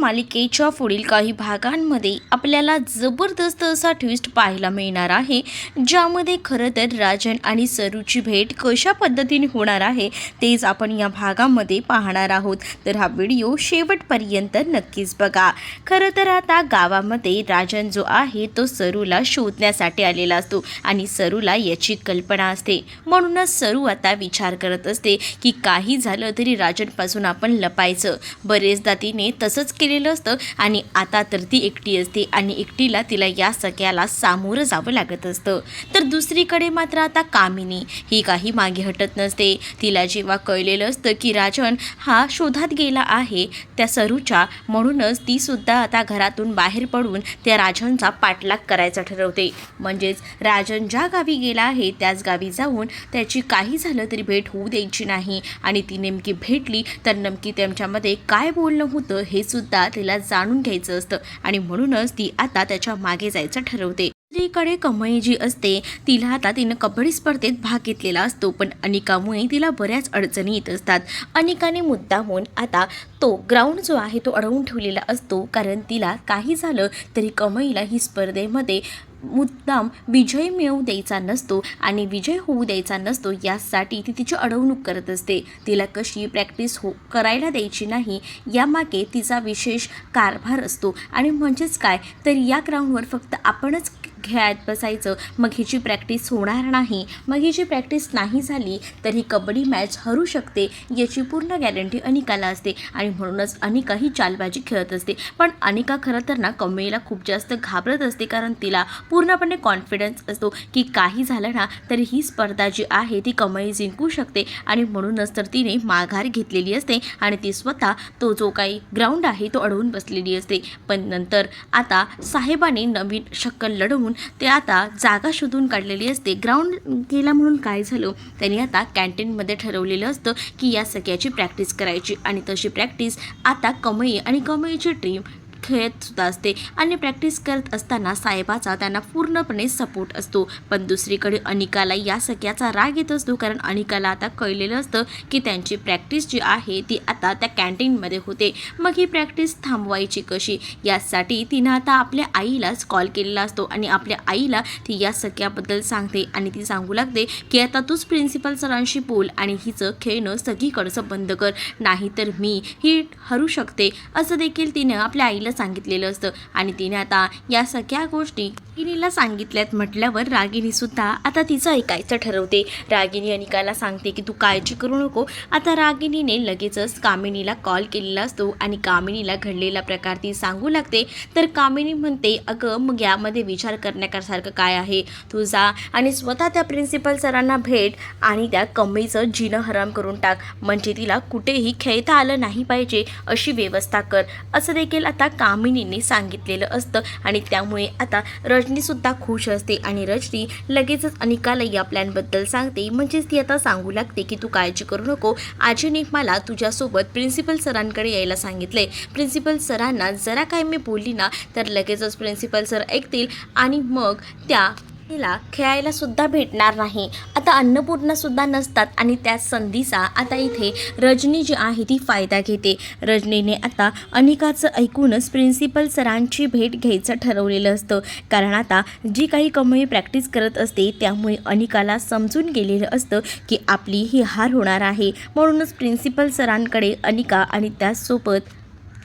मालिकेच्या पुढील काही भागांमध्ये आपल्याला जबरदस्त असा ट्विस्ट पाहायला मिळणार आहे ज्यामध्ये खरं तर राजन आणि सरूची भेट कशा पद्धतीने होणार आहे तेच आपण या भागामध्ये पाहणार आहोत. तर हा व्हिडिओ शेवटपर्यंत नक्कीच बघा. खरं तर आता गावामध्ये राजन जो आहे तो सरूला शोधण्यासाठी आलेला असतो आणि सरूला याची कल्पना असते. म्हणूनच सरू आता विचार करत असते की काही झालं तरी राजनपासून आपण लपायचं. बरेचदा तिने तसंच केलेलं असतं. आणि आता तर ती एकटी असते आणि एकटीला तिला या सगळ्याला सामोरं जावं लागत असतं. तर दुसरीकडे मात्र आता कामिनी ही काही मागे हटत नसते. तिला जेव्हा कळलेलं असतं की राजन हा शोधात गेला आहे त्या सरूच्या म्हणूनच ती सुद्धा आता घरातून बाहेर पडून त्या राजनचा पाठलाग करायचा ठरवते. म्हणजेच राजन ज्या गावी गेला आहे त्याच गावी जाऊन त्याची काही झालं तरी भेट होऊ द्यायची नाही. आणि ती नेमकी भेटली तर नेमकी त्यांच्यामध्ये काय बोलणं होतं हे सुद्धा तिला जाणून घ्यायचं असतं आणि म्हणूनच ती आता त्याच्यामागे जायचं ठरवते. दुसरीकडे कमळी जी असते तिला आता तिनं कबड्डी स्पर्धेत भाग घेतलेला असतो पण अनिकामुळे तिला बऱ्याच अडचणी येत असतात. अनिकाने मुद्दामून आता तो ग्राउंड जो आहे तो अडवून ठेवलेला असतो कारण तिला काही झालं तरी कमळीला ही स्पर्धेमध्ये मुद्दाम विजय मिळवू द्यायचा नसतो आणि विजय होऊ द्यायचा नसतो यासाठी ती तिची अडवणूक करत असते. तिला कशी प्रॅक्टिस हो करायला द्यायची नाही यामागे तिचा विशेष कारभार असतो. आणि म्हणजेच काय? तर या ग्राउंडवर फक्त आपणच खेळात बसायचं. मग हिची प्रॅक्टिस होणार नाही. मग हिची प्रॅक्टिस नाही झाली तर ही कबड्डी मॅच हरू शकते याची पूर्ण गॅरंटी अनिकाला असते. आणि म्हणूनच अनिका ही चालबाजी खेळत असते. पण अनिका खरं तर ना कमळीला खूप जास्त घाबरत असते कारण तिला पूर्णपणे कॉन्फिडन्स असतो की काही झालं ना तरी ही स्पर्धा जी आहे ती कमळी जिंकू शकते. आणि म्हणूनच तर तिने माघार घेतलेली असते आणि ती स्वतः तो जो काही ग्राउंड आहे तो अडवून बसलेली असते. पण नंतर आता साहेबाने नवीन शक्कल लढवून ते आता जागा शोधून काढलेली असते. ग्राउंड गेला म्हणून काय झालं? त्यांनी आता कॅन्टीनमध्ये ठरवलेलं असतं की या सगळ्याची प्रॅक्टिस करायची. आणि तशी प्रॅक्टिस आता कमळी आणि कमळीची टीम खेळतसुद्धा असते आणि प्रॅक्टिस करत असताना साहेबाचा त्यांना पूर्णपणे सपोर्ट असतो. पण दुसरीकडे अनिकाला या सगळ्याचा राग येत असतो कारण अनिकाला आता कळलेलं असतं की त्यांची प्रॅक्टिस जी आहे ती आता त्या कॅन्टीनमध्ये होते. मग ही प्रॅक्टिस थांबवायची कशी? यासाठी तिनं आता आपल्या आईलाच कॉल केलेला असतो आणि आपल्या आईला ती या सगळ्याबद्दल सांगते आणि ती सांगू लागते की आता तूच प्रिन्सिपल सरांशी बोल आणि हिचं खेळणं सगळीकडचं बंद कर. नाहीतर मी ही हरू शकते. असं देखील तिनं आपल्या आईला सांगितलेलं असतं. आणि तिने आता या सगळ्या गोष्टी रागिनीला सांगितल्यात म्हटल्यावर रागिनीसुद्धा आता तिचं ऐकायचं ठरवते. रागिनी अनिकाला सांगते की तू काळजी करू नको. आता रागिनीने लगेचच कामिनीला कॉल केलेला असतो आणि कामिनीला घडलेला प्रकार ती सांगू लागते. तर कामिनी म्हणते अगं मग यामध्ये विचार करण्यासारखं काय आहे? तू जा आणि स्वतः त्या प्रिन्सिपल सरांना भेट आणि त्या कमीचं जिनं हराम करून टाक. म्हणजे तिला कुठेही खेळता आलं नाही पाहिजे. अशी व्यवस्था कर. असं देखील आता कामिनीने सांगितलेलं असतं आणि त्यामुळे आता रजनीसुद्धा खुश असते आणि रजनी लगेचच अनिकाला या प्लॅनबद्दल सांगते. म्हणजेच ती आता सांगू लागते की तू काळजी करू नको. आजीने मला तुझ्यासोबत प्रिन्सिपल सरांकडे यायला सांगितले प्रिन्सिपल सरांना जरा काय मी बोलली ना तर लगेचच प्रिन्सिपल सर ऐकतील आणि मग त्या तिला खेळायला सुद्धा भेटणार नाही. आता अन्नपूर्णा सुद्धा नसतात आणि त्या संधीचा आता इथे रजनी जी आहे ती फायदा घेते. रजनीने आता अनिकाचं ऐकूनच प्रिन्सिपल सरांची भेट घ्यायचं ठरवलेलं असतं. कारण आता जी काही कमळी प्रॅक्टिस करत असते त्यामुळे अनिकाला समजून गेलेलं असतं की आपली ही हार होणार आहे. म्हणूनच प्रिन्सिपल सरांकडे अनिका आणि त्यासोबत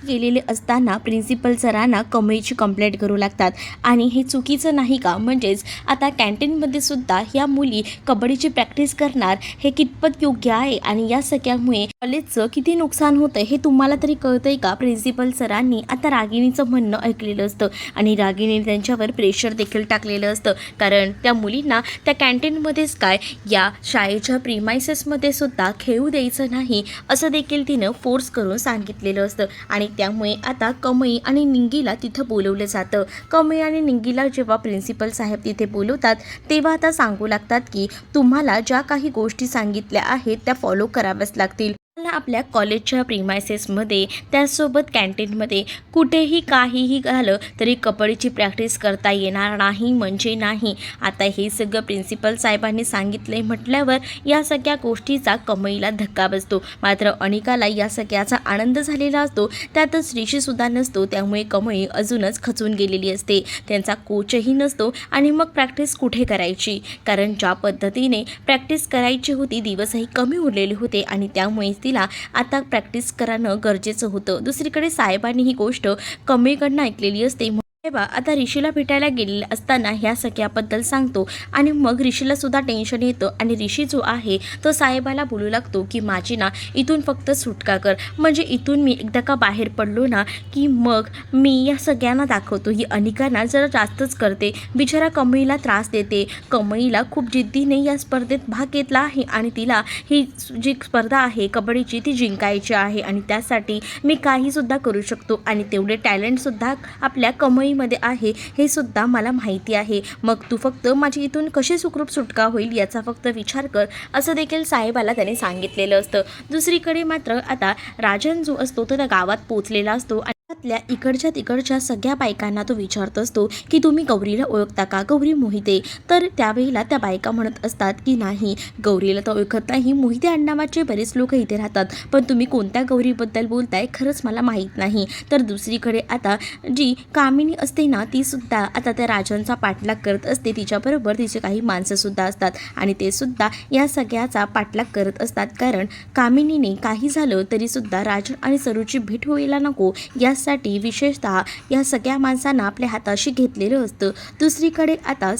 गेलेले असताना प्रिन्सिपल सरांना कमळीची कंप्लेंट करू लागतात. आणि हे चुकीचं नाही का? म्हणजेच आता कॅन्टीनमध्ये सुद्धा ह्या मुली कबड्डीची प्रॅक्टिस करणार हे कितपत योग्य आहे? आणि या सगळ्यामुळे कॉलेजचं किती नुकसान होतं हे तुम्हाला तरी कळतंय का? प्रिन्सिपल सरांनी आता रागिणीचं म्हणणं ऐकलेलं असतं. आणि रागिणीने त्यांच्यावर प्रेशर देखील टाकलेलं असतं. कारण त्या मुलींना त्या कॅन्टीनमध्येच काय? या शाळेच्या प्रिमायसेसमध्ये सुद्धा खेळू द्यायचं नाही असं देखील तिनं फोर्स करून सांगितलेलं असतं. आणि त्यामुळे आता कमई आणि निंगीला तिथं बोलवलं जातं. कमई आणि निंगीला जेव्हा प्रिन्सिपल साहेब तिथे बोलवतात तेव्हा आता सांगू लागतात की तुम्हाला ज्या काही गोष्टी सांगितल्या आहेत त्या फॉलो कराव्याच लागतील. आपल्या कॉलेजच्या प्रिमायसेसमध्ये त्यासोबत कॅन्टीनमध्ये कुठेही काहीही झालं तरी कबड्डीची प्रॅक्टिस करता येणार नाही म्हणजे नाही. आता हे सगळं प्रिन्सिपल साहेबांनी सांगितले म्हटल्यावर या सगळ्या गोष्टीचा कमईला धक्का बसतो. मात्र अनिकाला या सगळ्याचा आनंद झालेला असतो. त्यातच ऋषीसुद्धा नसतो त्यामुळे कमई अजूनच खचून गेलेली असते. त्यांचा कोचही नसतो आणि मग प्रॅक्टिस कुठे करायची? कारण ज्या पद्धतीने प्रॅक्टिस करायची होती दिवसही कमी उरलेले होते आणि त्यामुळे तिला आता प्रॅक्टिस करणं गरजेचं होतं. दुसरीकडे साहेबांनी ही गोष्ट कमीकडनं ऐकलेली असते. तेव्हा आता ऋषीला भेटायला गेलेले असताना ह्या सगळ्याबद्दल सांगतो आणि मग ऋषीला सुद्धा टेन्शन येतं आणि ऋषी जो आहे तो साहेबाला बोलू लागतो की माझी ना इथून फक्त सुटका कर. म्हणजे इथून मी एकदा का बाहेर पडलो ना की मग मी या सगळ्यांना दाखवतो. ही अनिकांना जरा जास्तच करते. बिचारा कमईला त्रास देते. कमईला खूप जिद्दीने या स्पर्धेत भाग घेतला आहे आणि तिला ही जी स्पर्धा आहे कबड्डीची ती जिंकायची आहे. आणि त्यासाठी मी काहीसुद्धा करू शकतो. आणि तेवढे टॅलेंटसुद्धा आपल्या कमईमध्ये आहे हे सुद्धा मला माहिती आहे. मग तू फक्त माझी इथून कशी सुखरूप सुटका होईल याचा फक्त विचार कर असं देखील साहेबाला त्याने सांगितलेलं असतं. दुसरीकडे मात्र आता राजन जो असतो तो त्या गावात पोचलेला असतो गावातल्या इकडच्या तिकडच्या सगळ्या बायकांना तो विचारत असतो की तुम्ही गौरीला ओळखता का? गौरी मोहिते. तर त्यावेळेला त्या बायका म्हणत असतात की नाही गौरीला तर ओळखत नाही. मोहिते अण्णावाचे बरेच लोक इथे राहतात. पण तुम्ही कोणत्या गौरीबद्दल बोलताय खरंच मला माहीत नाही. तर दुसरीकडे आता जी कामिनी असते ना ती सुद्धा आता त्या राजांचा पाठलाग करत असते. तिच्याबरोबर तिचे काही माणसंसुद्धा असतात. आणि ते सुद्धा या सगळ्याचा पाठलाग करत असतात. कारण कामिनीने काही झालं तरीसुद्धा राजन आणि सरूची भेट व्हायला नको. या यासाठी विशेषतः या सगळ्या माणसांना आपल्या हाताशी घेतलेलं असतं. दुसरीकडे आता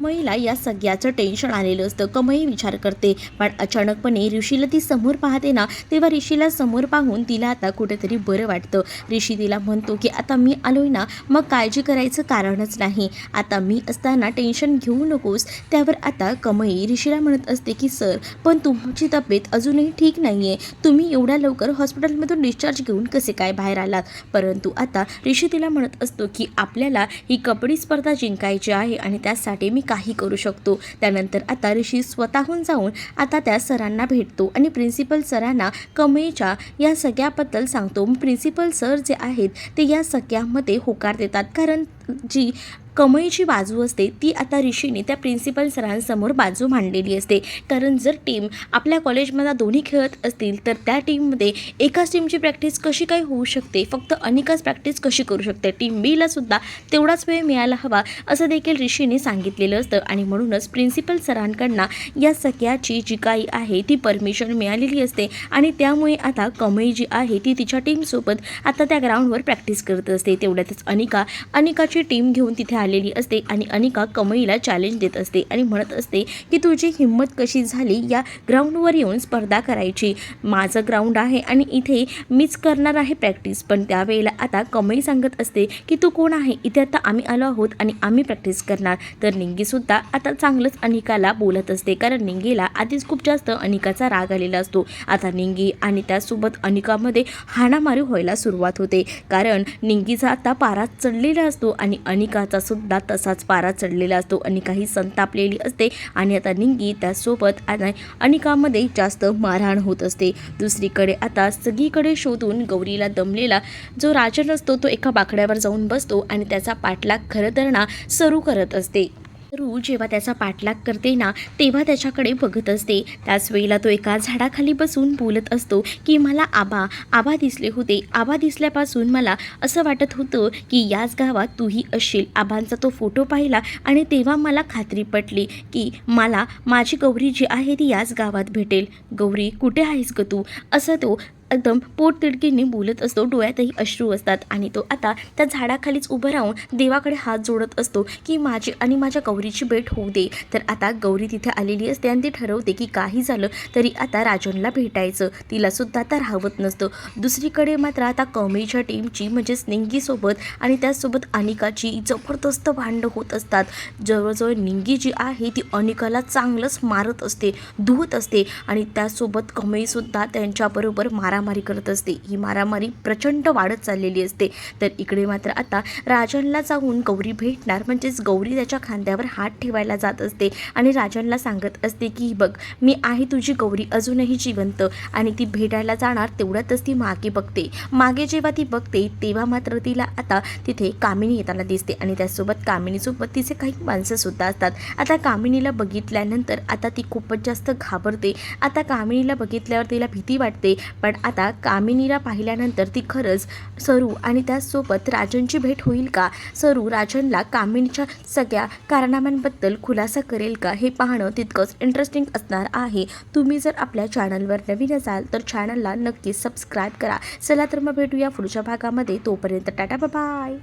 महिला या सगळ्याचं टेन्शन आलेलं असतं. कमई विचार करते. पण अचानकपणे ऋषीला ती समोर पाहते ना तेव्हा ऋषीला समोर पाहून तिला आता कुठेतरी बरं वाटतं. ऋषी तिला म्हणतो की आता मी आलोय ना मग काळजी करायचं कारणच नाही. आता मी असताना टेन्शन घेऊ नकोस. त्यावर आता कमई ऋषीला म्हणत असते की सर पण तुमची तब्येत अजूनही ठीक नाही आहे तुम्ही एवढ्या लवकर हॉस्पिटलमधून डिस्चार्ज घेऊन कसे काय बाहेर आलात? परंतु आता ऋषी तिला म्हणत असतो की आपल्याला ही कबड्डी स्पर्धा जिंकायची आहे आणि त्यासाठी मी काही करू शकतो. त्यानंतर आता ऋषी स्वतःहून जाऊन आता त्या सरांना भेटतो आणि प्रिन्सिपल सरांना कमईच्या या सगळ्याबद्दल सांगतो. प्रिन्सिपल सर जे आहेत ते या सगळ्यामध्ये होकार देतात. कारण जी कमळीची बाजू असते ती आता ऋषीने त्या प्रिन्सिपल सरांसमोर बाजू मांडलेली असते. कारण जर टीम आपल्या कॉलेजमध्ये दोन्ही खेळत असतील तर त्या टीममध्ये एकाच टीमची प्रॅक्टिस कशी काय होऊ शकते? फक्त अनेकाच प्रॅक्टिस कशी करू शकते? टीम बीला सुद्धा तेवढाच वेळ मिळायला हवा असं देखील ऋषीने सांगितलेलं असतं. आणि म्हणूनच प्रिन्सिपल सरांकडनं या सगळ्याची जी काही आहे ती परमिशन मिळालेली असते. आणि त्यामुळे आता कमई जी आहे ती तिच्या टीमसोबत आता त्या ग्राउंडवर प्रॅक्टिस करत असते. तेवढ्यातच अनिका अनिकाची टीम घेऊन तिथे आलेली असते आणि अनिका कमईला चॅलेंज देत असते आणि म्हणत असते की तुझी हिंमत कशी झाली? या ग्राउंडवर येऊन स्पर्धा करायची. माझं ग्राउंड आहे आणि इथे मीच करणार आहे प्रॅक्टिस पण त्यावेळेला आता कमई सांगत असते की तू कोण आहे? इथे आता आम्ही आलो आहोत आणि आम्ही प्रॅक्टिस करणार. तर निंगीसुद्धा आता चांगलंच अनिकाला बोलत असते. कारण निंगीला आधीच खूप जास्त अनिकाचा राग आलेला असतो. आता निंगी आणि त्यासोबत अनिकामध्ये हाणामारी व्हायला सुरुवात होते. कारण निंगीचा आता पारा चढलेला असतो आणि अनिकाचा सुद्धा तसाच पारा चढलेला असतो. अनिकाही संतापलेली असते आणि आता निंगी त्यासोबत अनिकामध्ये जास्त मारहाण होत असते. दुसरीकडे आता सगळीकडे शोधून गौरीला दमलेला जो राजन असतो तो एका बाकड्यावर जाऊन बसतो आणि त्याचा पाठलाग खरं तर ना करत असते. रू जेव्हा त्याचा पाठलाग करते ना तेव्हा त्याच्याकडे बघत असते. त्याच वेळेला तो एका झाडाखाली बसून बोलत असतो की मला आबा आबा दिसले होते. आबा दिसल्यापासून मला असं वाटत होतं की याच गावात तूही असशील. आबांचा तो फोटो पाहिला आणि तेव्हा मला खात्री पटली की मला माझी गौरी जी आहे ती याच गावात भेटेल. गौरी कुठे आहेस ग तू? असं तो एकदम पोटतिडकीने बोलत असतो. डोळ्यातही अश्रू असतात. आणि तो आता त्या झाडाखालीच उभं राहून देवाकडे हात जोडत असतो की माझी आणि माझ्या गौरीची भेट होऊ दे. तर आता गौरी तिथे आलेली असते आणि ती ठरवते की काही झालं तरी आता राजनला भेटायचं. तिलासुद्धा आता राहवत नसतं. दुसरीकडे मात्र आता कमेच्या टीमची म्हणजेच निंगीसोबत आणि त्याचसोबत अनिकाची जबरदस्त भांडं होत असतात. जवळजवळ निंगी जी आहे ती अनिकाला चांगलंच मारत असते धुवत असते. आणि त्यासोबत कमईसुद्धा त्यांच्याबरोबर मारा मारामारी करत असते. ही मारामारी प्रचंड वाढत चाललेली असते. तर इकडे मात्र आता राजनला जाऊन गौरी भेटणार. म्हणजेच गौरी त्याच्या खांद्यावर हात ठेवायला जात असते आणि राजनला सांगत असते की बघ मी आहे तुझी गौरी अजूनही जिवंत आणि ती भेटायला जाणार तेवढ्यातच ती मागे बघते. मागे जेव्हा ती बघते तेव्हा मात्र तिला आता तिथे कामिनी येताना दिसते आणि त्यासोबत कामिनीसोबत तिचे काही माणसंसुद्धा असतात. आता कामिनीला बघितल्यानंतर आता ती खूपच जास्त घाबरते. आता कामिनीला बघितल्यावर तिला भीती वाटते पण आता कामिनीला पाहिल्यानंतर ती खरंच सरू आणि त्याचसोबत राजनची भेट होईल का? सरू राजनला कामिनीच्या सगळ्या कारनाम्यांबद्दल खुलासा करेल का? हे पाहणं तितकंच इंटरेस्टिंग असणार आहे. तुम्ही जर आपल्या चॅनलवर नवीन असाल तर चॅनलला नक्की सबस्क्राईब करा. चला तर मग भेटूया पुढच्या भागामध्ये. तोपर्यंत टाटा बाय